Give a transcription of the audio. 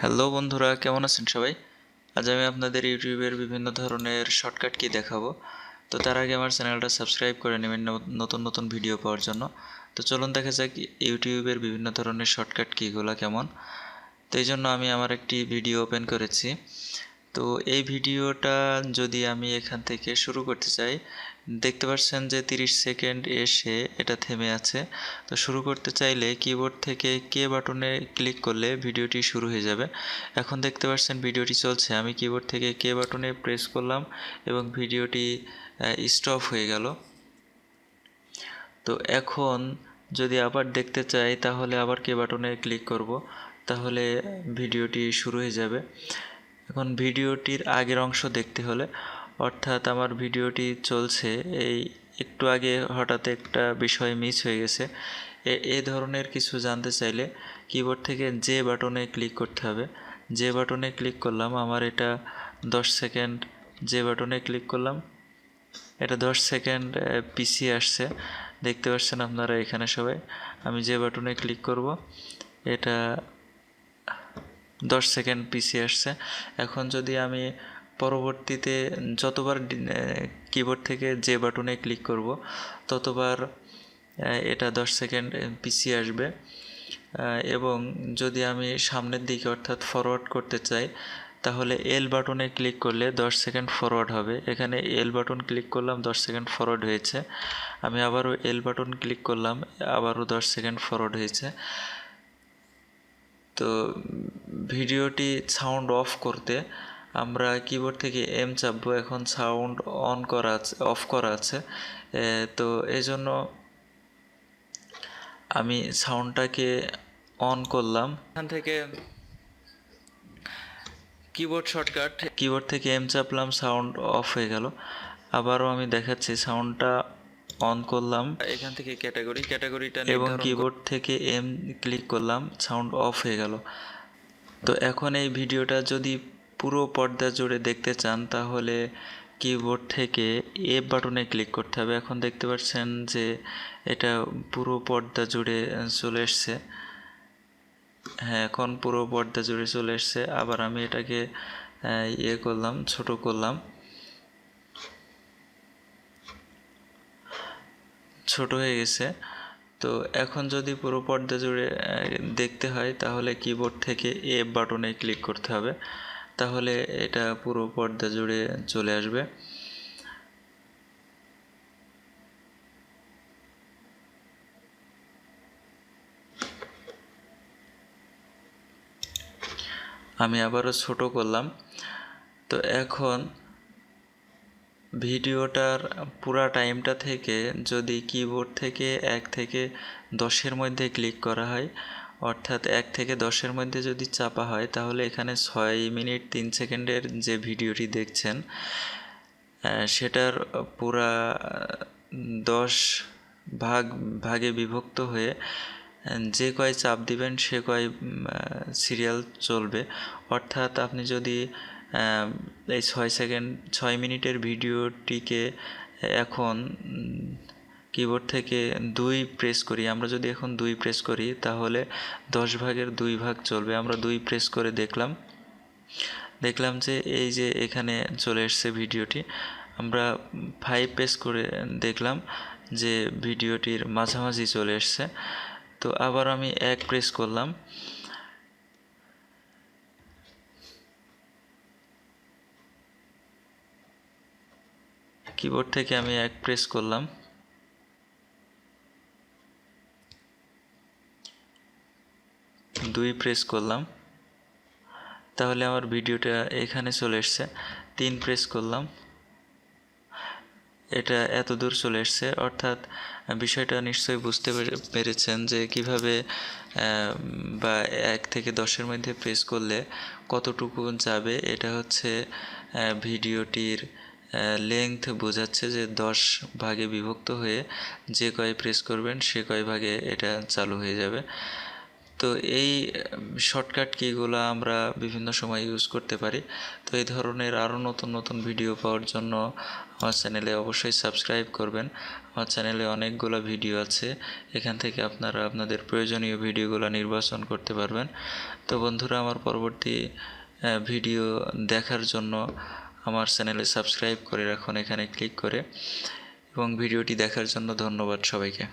Hello বন্ধুরা, কেমন আছেন সবাই? আজ আমি আপনাদের ইউটিউবের বিভিন্ন ধরনের শর্টকাট কি দেখাবো। তো তার আগে আমার চ্যানেলটা সাবস্ক্রাইব করে নেবেন নতুন নতুন ভিডিও পাওয়ার জন্য। তো চলুন দেখা যাক ইউটিউবের বিভিন্ন ধরনের শর্টকাট কিগুলো কেমন। তো এই জন্য আমি আমার একটি ভিডিও ওপেন করেছি। তো এই ভিডিওটা যদি আমি এখান থেকে শুরু করতে চাই, দেখতে পাচ্ছেন যে 30 সেকেন্ড এসে এটা থেমে আছে। তো শুরু করতে চাইলে কিবোর্ড থেকে কে বাটনে ক্লিক করলে ভিডিওটি শুরু হয়ে যাবে। এখন দেখতে পাচ্ছেন ভিডিওটি চলছে। আমি কিবোর্ড থেকে কে বাটনে প্রেস করলাম এবং ভিডিওটি স্টপ হয়ে গেল। তো এখন যদি আবার দেখতে চাই, তাহলে আবার কে বাটনে ক্লিক করব। তাহলে ভিডিওটি শুরু হয়ে যাবে। এখন ভিডিওটির আগের অংশ দেখতে হলে, অর্থাৎ আমার ভিডিওটি চলছে এই একটু আগে হঠাৎ একটা বিষয় মিস হয়ে গেছে। এ- ধরনের কিছু জানতে চাইলে কিবোর্ড থেকে যে বাটনে ক্লিক করতে হবে, যে বাটনে ক্লিক করলাম, আমার এটা দশ সেকেন্ড যে বাটনে ক্লিক করলাম, এটা দশ সেকেন্ড পিছিয়ে আসছে। দেখতে পাচ্ছেন আপনারা এখানে সবাই। আমি যে বাটনে ক্লিক করব, এটা দশ সেকেন্ড পিছিয়ে আসছে। এখন যদি আমি পরবর্তীতে যতবার কিবোর্ড থেকে যে বাটনে ক্লিক করব, ততবার এটা দশ সেকেন্ড পিছিয়ে আসবে। এবং যদি আমি সামনের দিকে অর্থাৎ ফরওয়ার্ড করতে চাই, তাহলে এল বাটনে ক্লিক করলে দশ সেকেন্ড ফরওয়ার্ড হবে। এখানে এল বাটন ক্লিক করলাম, দশ সেকেন্ড ফরওয়ার্ড হয়েছে। আমি আবারও এল বাটন ক্লিক করলাম, আবারও দশ সেকেন্ড ফরওয়ার্ড হয়েছে। তো ভিডিওটি সাউন্ড অফ করতে আমরা কিবোর্ড থেকে এম চাপবো এখন সাউন্ড অন করা আছে অফ করা আছে। তো এই জন্য আমি সাউন্ডটাকে অন করলাম। এখান থেকে কিবোর্ড শর্টকাট কিবোর্ড থেকে এম চাপলাম সাউন্ড অফ হয়ে গেল। আবারও আমি দেখাচ্ছি সাউন্ডটা অন করলাম। এখান থেকে ক্যাটাগরি ক্যাটাগরিটা এবং কিবোর্ড থেকে এম ক্লিক করলাম সাউন্ড অফ হয়ে গেল। তো এখন এই ভিডিওটা যদি পুরো পর্দা জুড়ে দেখতে চান তাহলে কিবোর্ড থেকে এ বাটনে ক্লিক করতে হবে। এখন দেখতে পাচ্ছেন যে এটা পুরো পর্দা জুড়ে চলে এসছে। হ্যাঁ এখন পুরো পর্দা জুড়ে চলে এসছে। আবার আমি এটাকে ইয়ে করলাম ছোট করলাম। ছোট হয়ে গেছে। তো এখন যদি পুরো পর্দা জুড়ে দেখতে হয়, তাহলে কিবোর্ড থেকে এ বাটনে ক্লিক করতে হবে। তাহলে এটা পুরো পর্দা জুড়ে চলে আসবে। আমি আবারও ছোট করলাম। তো এখন ভিডিওটার পুরা টাইমটা থেকে যদি কিবোর্ড থেকে এক থেকে দশের মধ্যে ক্লিক করা হয়, অর্থাৎ এক থেকে দশের মধ্যে যদি চাপা হয়, তাহলে এখানে ছয় মিনিট তিন সেকেন্ডের যে ভিডিওটি দেখছেন সেটার পুরা দশ ভাগ, ভাগে বিভক্ত হয়ে, যে কয় চাপ দিবেন, সে কয় সিরিয়াল চলবে। অর্থাৎ আপনি যদি এই ছয় সেকেন্ড ছয় মিনিটের ভিডিওটিকে এখন কিবোর্ড থেকে দুই প্রেস করি। আমরা যদি এখন দুই প্রেস করি, তাহলে দশ ভাগের দুই ভাগ চলবে। আমরা দুই প্রেস করে দেখলাম। দেখলাম যে এই যে এখানে চলে এসছে ভিডিওটি আমরা ফাইভ প্রেস করে দেখলাম যে ভিডিওটির মাঝামাঝি চলে এসছে। তো আবার আমি এক প্রেস করলাম। কিবোর্ড থেকে আমি এক প্রেস করলাম। দুই প্রেস করলাম। তাহলে আমার ভিডিওটা এখানে চলে এসছে। তিন প্রেস করলাম। এটা এত দূর চলে এসছে। অর্থাৎ বিষয়টা নিশ্চয়ই বুঝতে পেরে- পেরেছেন যে কীভাবে বা এক থেকে দশের মধ্যে প্রেস করলে কতটুকু যাবে। এটা হচ্ছে ভিডিওটির লেংথ বোঝাচ্ছে যে দশ ভাগে বিভক্ত হয়ে যে কয় প্রেস করবেন, সে কয় ভাগে এটা চালু হয়ে যাবে। তো এই শর্টকাট কিগুলো আমরা বিভিন্ন সময় ইউজ করতে পারি। তো এই ধরনের আরও নতুন নতুন ভিডিও পাওয়ার জন্য আমার চ্যানেলে অবশ্যই সাবস্ক্রাইব করবেন। আমার চ্যানেলে অনেকগুলো ভিডিও আছে। এখান থেকে আপনারা আপনাদের প্রয়োজনীয় ভিডিওগুলো নির্বাচন করতে পারবেন। তো বন্ধুরা, আমার পরবর্তী ভিডিও দেখার জন্য আমার চ্যানেলে সাবস্ক্রাইব করে রাখুন এখানে ক্লিক করে। এবং ভিডিওটি দেখার জন্য ধন্যবাদ সবাইকে।